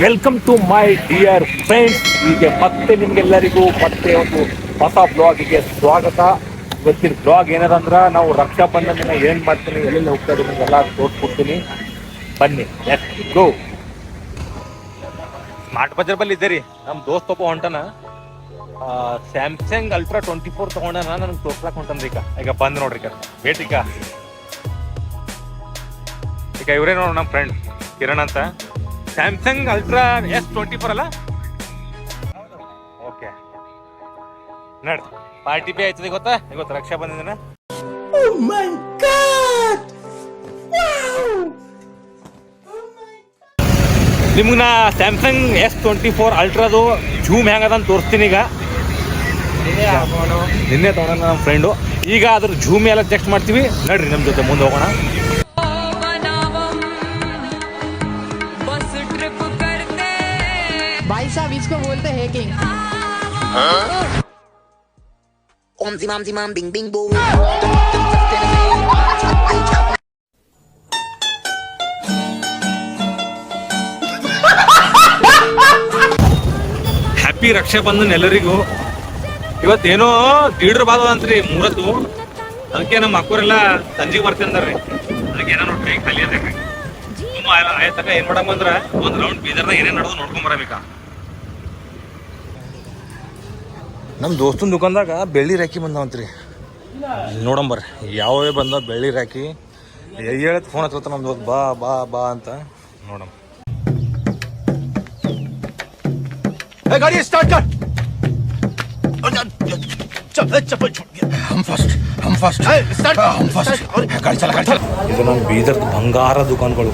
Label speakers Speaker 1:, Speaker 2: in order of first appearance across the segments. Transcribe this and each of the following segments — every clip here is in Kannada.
Speaker 1: Welcome to my dear friends ಹೀಗೆ ಮತ್ತೆ ನಿಮ್ಗೆಲ್ಲರಿಗೂ ಮತ್ತೆ ಒಂದು ಹೊಸ ಬ್ಲಾಗಿಗೆ ಸ್ವಾಗತ. ಇವತ್ತಿನ ಬ್ಲಾಗ್ ಏನದಂದ್ರ ನಾವು ರಕ್ಷಾ ಬಂಧನ ಏನ್ ಮಾಡ್ತೀನಿ ಎಲ್ಲೆಲ್ಲಿ ಹೋಗ್ತಾ ಇದ್ದೀನಿ ನಿಮ್ಗೆಲ್ಲ ತೋರ್ಸ್ಕೊಡ್ತೀನಿ. ಬನ್ನಿ ಲೆಟ್ಸ್ ಗೋ ಸ್ಮಾರ್ಟ್ ಬಜಾರ್ ಬಲ್ಲಿ ಇದ್ದೀರಿ? ನಮ್ಮ ದೋಸ್ತ್ ಒಬ್ಬ ಹೊಂಟನ. ಸ್ಯಾಮ್ಸಂಗ್ ಅಲ್ಟ್ರಾ ಟ್ವೆಂಟಿ ಫೋರ್ ತಗೊಂಡನ, ನನಗೆ ತೋರ್ಸ್ಲಾಕ್ ಹೊಂಟನ್ರಿ ಈಗ. ಈಗ ಬಂದ್ ನೋಡ್ರಿ ಈಗ. ವೇಟ್ ಈಗ. ಈಗ ಇವರೇ ನೋಡೋಣ ನಮ್ಮ ಫ್ರೆಂಡ್ ಕಿರಣ್ ಅಂತ. Samsung ultra S twenty four ಅಲ್ಲ? ಓಕೆ ನಡ್ ಪಾರ್ಟಿ ಪೇ ಆಯ್ತದೆ ಗೊತ್ತಾ? ಗೊತ್ತಾ ರಕ್ಷಾ ಬಂದಿದ್ದೀನ ನಿಮ್ಗೆ ನಾ ಸ್ಯಾಮ್ಸಂಗ್ ಎಸ್ ಟ್ವೆಂಟಿ ಫೋರ್ ಅಲ್ಟ್ರಾದು ಜೂಮ್ ಹೆಂಗದ ಅಂತ ತೋರಿಸ್ತೀನಿ ಈಗ. ನಿನ್ನೆ ತಗೊಂಡ ನಮ್ಮ ಫ್ರೆಂಡು ಈಗ ಅದ್ರ ಜೂಮ್ ಎಲ್ಲ ಚೆಕ್ ಮಾಡ್ತೀವಿ. ನಡ್ರಿ ನಮ್ಮ ಜೊತೆ ಮುಂದೆ ಹೋಗೋಣ.
Speaker 2: भाई साहब इसको बोलते हैं hacking
Speaker 3: Om zimam zimam bing bing boom.
Speaker 1: Happy Raksha Bandhan ಎಲ್ಲರಿಗೂ ಇವತ್ತೇನೋ ದೀಡ್ರ ಬಾದ ಅಂತ್ರಿ ಮೂರತ್ತು ಅದಕ್ಕೆ ನಮ್ಮ ಅಕ್ಕವರೆಲ್ಲ ಸಂಜೆಗೆ ಬರ್ತೀನಿ ಅಂದಾರ್ರಿ ಅದಕ್ಕೆ ಏನೋ ನೋಡಿ ಖಾಲಿ ಅದಕ್ಕೆ ಏನ್ ಅಂದ್ರ ರೌಂಡ್ ಬೀದರ್ನಾಗ ಏನೇನ್ ನಡೆದು ನಮ್ಮ ದೋಸ್ತನ ದುಕಾನ್ದಾಗ ಬೆಳ್ಳಿ ರಾಕಿ ಬಂದಾವಂತ್ರಿ. ನೋಡಂಬರ್ ಯಾವ ಬಂದ ಬೆಳ್ಳಿ ರಾಕಿ? ಹೇಳತ್ ಫೋನ್ ಹತ್ರ ನಮ್ ದೋಸ್ತ ಬಾ ಬಾ ಬಾ ಅಂತ ನೋಡಮ್.
Speaker 4: ಗಾಡಿ ಸ್ಟಾರ್ಟ್
Speaker 1: ಇದು ನಮ್ ಬೀದರ್ದು ಬಂಗಾರ ದುಕಾನ್ಗಳು.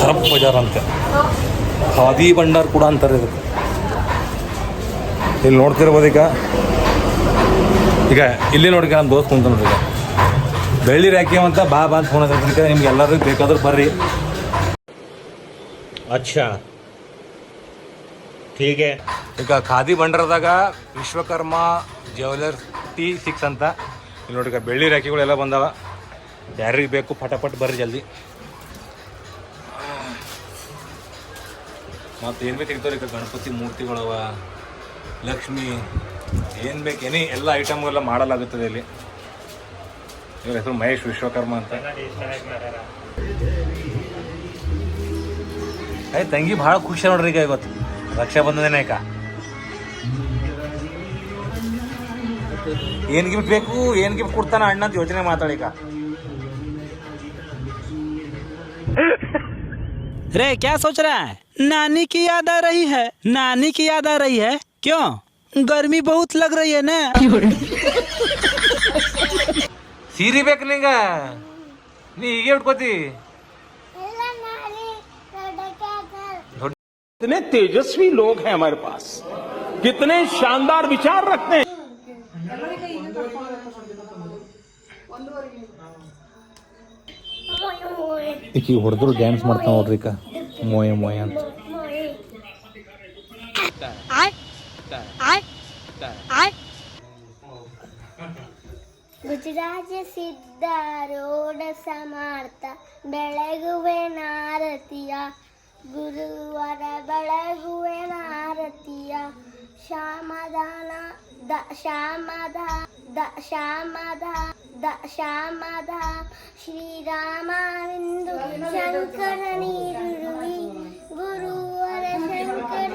Speaker 1: ಸರಪ್ ಬಜಾರ್ ಅಂತ. ಖಾದಿ ಭಂಡಾರ್ ಕೂಡ ಅಂತಾರೆ ಇದಕ್ಕೆ. ಇಲ್ಲಿ ನೋಡ್ತಿರ್ಬೋದು ಈಗ. ಈಗ ಇಲ್ಲಿ ನೋಡಿ ನಾನು ದೋಸ್ತ ಕುಂತ ನೋಡ್ರಿ ಈಗ. ಬೆಳ್ಳಿ ರಾಕಿ ಅಂತ ಬಾ ಬಾ ಅಂತ ಫೋನ್ ಹತ್ತಿರ ನಿಮ್ಗೆ ಎಲ್ಲರೂ ಬೇಕಾದ್ರೂ ಬರ್ರಿ. ಅಚ್ಚಾ. ಹೀಗೆ. ಈಗ ಖಾದಿ ಭಂಡಾರದಾಗ ವಿಶ್ವಕರ್ಮ ಜ್ಯುವೆಲರ್ಸ್ ಟಿ ಸಿಕ್ಸ್ ಅಂತ. ಇಲ್ಲಿ ನೋಡಿ ಈಗ ಬೆಳ್ಳಿ ರಾಕಿಗಳೆಲ್ಲ ಬಂದಾವ. ಯಾರಿಗೆ ಬೇಕು ಪಟಾಪಟ್ ಬರ್ರಿ ಜಲ್ದಿ. ಮತ್ತು ಏನು ಬೇಕು ಈಗ ಗಣಪತಿ ಮೂರ್ತಿಗಳವ, ಲಕ್ಷ್ಮಿ, ಏನು ಬೇಕು ಏನೇ ಎಲ್ಲ ಐಟಮ್ಗೆಲ್ಲ ಮಾಡಲಾಗುತ್ತದೆ ಇಲ್ಲಿ. ಇವ್ರ ಹೆಸರು ಮಹೇಶ್ ವಿಶ್ವಕರ್ಮ ಅಂತ. ಏ, ತಂಗಿ ಭಾಳ ಖುಷಿ ನೋಡ್ರಿ ಈಗ ಇವತ್ತು. ರಕ್ಷಾ ಬಂಧನ ಈಗ. ಏನ್ ಗಿಫ್ಟ್ ಬೇಕು, ಏನ್ ಗಿಫ್ಟ್ ಕೊಡ್ತಾನ ಅಣ್ಣ ಅಂತ ಯೋಚನೆ ಮಾತಾಡೀಗ
Speaker 5: रे क्या सोच रहा है नानी की याद आ रही है नानी की याद आ रही है क्यों गर्मी बहुत लग रही है ना
Speaker 1: ಸೀರೆ ಬೇಕು ನಿಂಗ ನೀ ಹೀಗೆ ಉಟ್ಕೋತಿ
Speaker 6: कितने तेजस्वी लोग हैं हमारे पास कितने शानदार विचार रखते हैं
Speaker 1: ಈಕಿ ಹೊಡೆದ್ರು ಡ್ಯಾನ್ಸ್ ಮಾಡ್ತಾ ನೋಡ್ರಿ ಈಗ ಮೋಯ ಮೋಯ ಅಂತ.
Speaker 7: ಗುಜರಾಜ ಸಿದ್ಧಾರೂಢ ಸಮರ್ಥ ಬೆಳಗುವೆ ನಾರತಿಯ. ಗುರುವರ ಬೆಳಗುವೆ ನಾರತಿಯ. ಶ್ಯಾಮದಾನ ದ, ಶ್ಯಾಮದ ದ, ಶ್ಯಾಮದ ದ ಶ್ಯಾಮದ ಶ್ರೀರಾಮವಿಂದು ಶಂಕರ ನೀರುರುವಿ ಗುರುವರ ಶಂಕರ